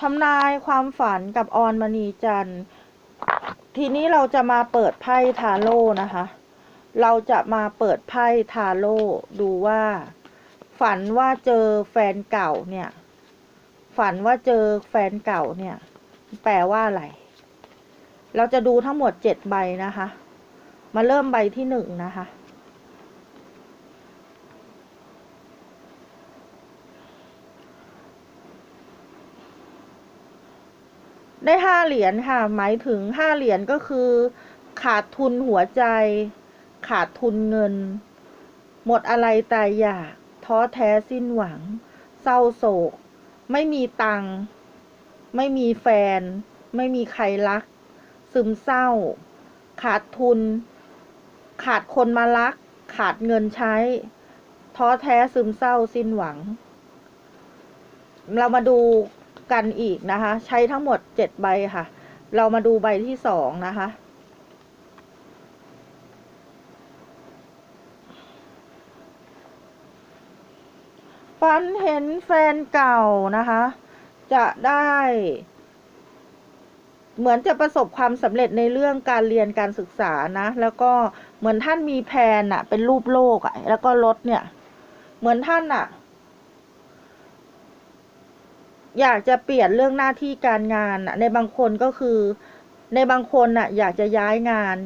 ทำนายความฝันกับออนมณีจันทร์ ทีนี้เราจะมาเปิดไพ่ทาโร่นะคะ เราจะมาเปิดไพ่ทาโร่ดูว่า ฝันว่าเจอแฟนเก่าเนี่ย ฝันว่าเจอแฟนเก่าเนี่ย แปลว่าอะไร เราจะดูทั้งหมดเจ็ดใบนะคะ มาเริ่มใบที่หนึ่งนะคะ ได้ห้าเหรียญค่ะ หมายถึงห้าเหรียญก็คือ ขาดทุนหัวใจ ขาดทุนเงิน หมดอะไรตายอยาก ท้อแท้สิ้นหวัง เศร้าโศก ไม่มีตังค์ไม่มีแฟน ไม่มีใครรัก ซึมเศร้า ขาดทุน ขาดคนมารัก ขาดเงินใช้ ท้อแท้ซึมเศร้าสิ้นหวัง เรามาดู กันอีกนะคะ ใช้ทั้งหมดเจ็ดใบค่ะ เรามาดูใบที่สองนะคะ ฝันเห็นแฟนเก่านะคะ จะได้ เหมือนจะประสบความสำเร็จในเรื่องการเรียนการศึกษานะ แล้วก็เหมือนท่านมีแผนอะเป็นรูปโลกอะแล้วก็รถเนี่ย เหมือนท่านอะ อยากจะเปลี่ยนเรื่องหน้าที่การงานอะในบางคนก็คือ ในบางคนน่ะ อยากจะย้ายงาน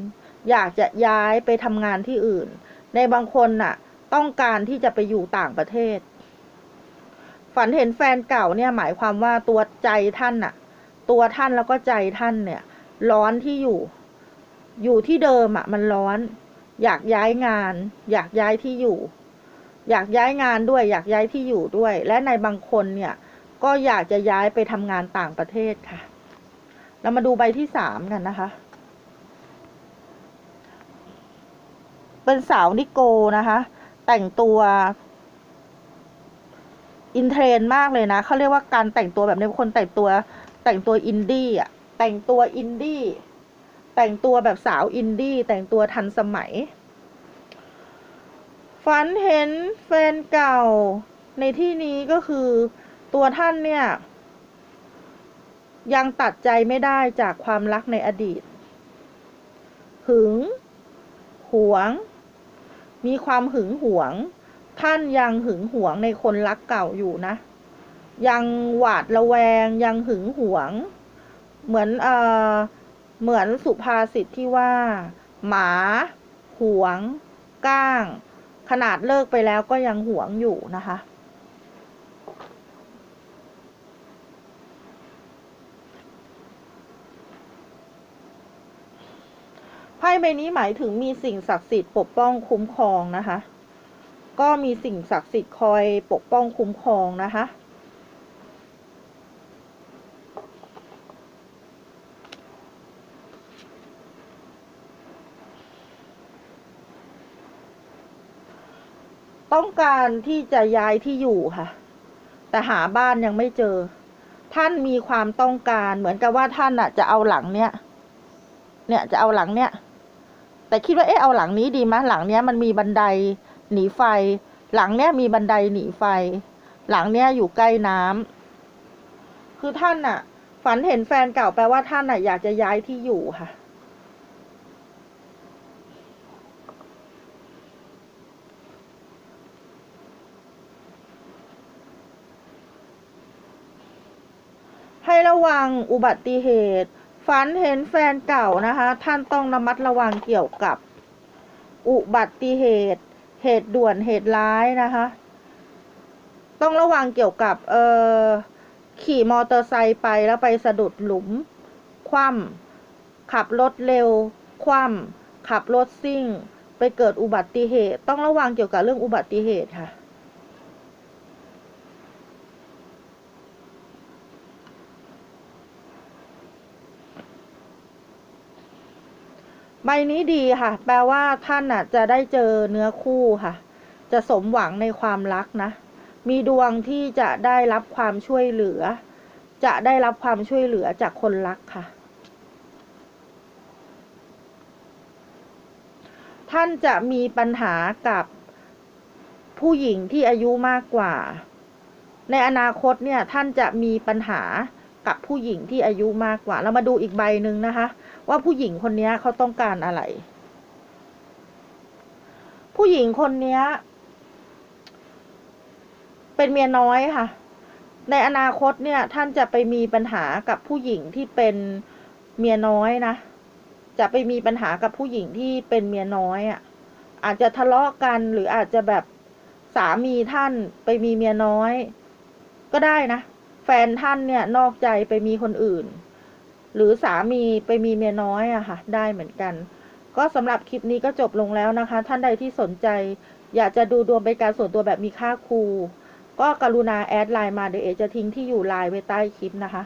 อยากจะย้ายไปทำงานที่อื่น ในบางคนน่ะ ต้องการที่จะไปอยู่ต่างประเทศ ฝันเห็นแฟนเก่าเนี่ยหมายความว่าตัวใจท่านน่ะ ตัวท่านแล้วก็ใจท่านเนี่ย ร้อนที่อยู่ อยู่ที่เดิมอะ มันร้อน อยากย้ายงาน อยากย้ายที่อยู่ อยากย้ายงานด้วย อยากย้ายที่อยู่ด้วย และในบางคนเนี่ย ก็อยากจะย้ายไปทำงานต่างประเทศค่ะ เรามาดูใบที่สามกันนะคะ เป็นสาวนิโกนะคะ แต่งตัว อินเทรนด์มากเลยนะ เขาเรียกว่าการแต่งตัวแบบนี้คนแต่งตัว แต่งตัวอินดี้อะ แต่งตัวอินดี้ แต่งตัวแบบสาวอินดี้ แต่งตัวทันสมัย ฝันเห็นแฟนเก่าในที่นี้ก็คือ ตัวท่านเนี่ย ยังตัดใจไม่ได้จากความรักในอดีต หึง หวง มีความหึงหวง ท่านยังหึงหวงในคนรักเก่าอยู่นะ ยังหวาดระแวง ยังหึงหวง เหมือนเอ่อเหมือนสุภาษิตที่ว่า หมา หวง ก้าง ขนาดเลิกไปแล้วก็ยังหวงอยู่นะคะ พ่ใบนี้หมายถึงมีสิ่งศักดิ์สิทธิ์ปกป้องคุ้มครองนะคะ ก็มีสิ่งศักดิ์สิทธิ์คอยปกป้องคุ้มครองนะคะต้องการที่จะย้ายที่อยู่ค่ะ แต่หาบ้านยังไม่เจอ ท่านมีความต้องการเหมือนกับว่าท่านอะจะเอาหลังเนี้ยเนี่ยจะเอาหลังเนี้ย แต่คิดว่าเอ๊ะเอาหลังนี้ดีไหมหลังเนี้ยมันมีบันไดหนีไฟ หลังเนี้ยมีบันไดหนีไฟ หลังเนี้ยอยู่ใกล้น้ำคือท่านน่ะฝันเห็นแฟนเก่าแปลว่าท่านน่ะอยากจะย้ายที่อยู่ค่ะ ให้ระวังอุบัติเหตุ ฝันเห็นแฟนเก่านะคะ ท่านต้องระมัดระวังเกี่ยวกับ อุบัติเหตุ เหตุด่วนเหตุร้ายนะคะ ต้องระวังเกี่ยวกับเอ่อขี่มอเตอร์ไซค์ไปแล้วไปสะดุดหลุม คว่ำขับรถเร็ว คว่ำขับรถซิ่ง ไปเกิดอุบัติเหตุ ต้องระวังเกี่ยวกับเรื่องอุบัติเหตุค่ะ ใบนี้ดีค่ะ แปลว่าท่านน่ะ จะได้เจอเนื้อคู่ค่ะ จะสมหวังในความรักนะ มีดวงที่จะได้รับความช่วยเหลือ จะได้รับความช่วยเหลือจากคนรักค่ะ ท่านจะมีปัญหากับผู้หญิงที่อายุมากกว่า ในอนาคตเนี่ยท่านจะมีปัญหากับผู้หญิงที่อายุมากกว่า เรามาดูอีกใบหนึ่งนะคะ ว่าผู้หญิงคนนี้เขาต้องการอะไร ผู้หญิงคนนี้เป็นเมียน้อยค่ะ ในอนาคตเนี่ย ท่านจะไปมีปัญหากับผู้หญิงที่เป็นเมียน้อยนะ จะไปมีปัญหากับผู้หญิงที่เป็นเมียน้อยอะ อาจจะทะเลาะกันหรืออาจจะแบบสามีท่านไปมีเมียน้อย ก็ได้นะ แฟนท่านเนี่ยนอกใจไปมีคนอื่น หรือสามีไปมีเมียน้อยอะค่ะ ได้เหมือนกัน ก็สำหรับคลิปนี้ก็จบลงแล้วนะคะ ท่านใดที่สนใจ อยากจะดูดวงเป็นการส่วนตัวแบบมีค่าครู ก็กรุณาแอดไลน์มาเดี๋ยวเอจะทิ้งที่อยู่ไลน์ไว้ใต้คลิปนะคะ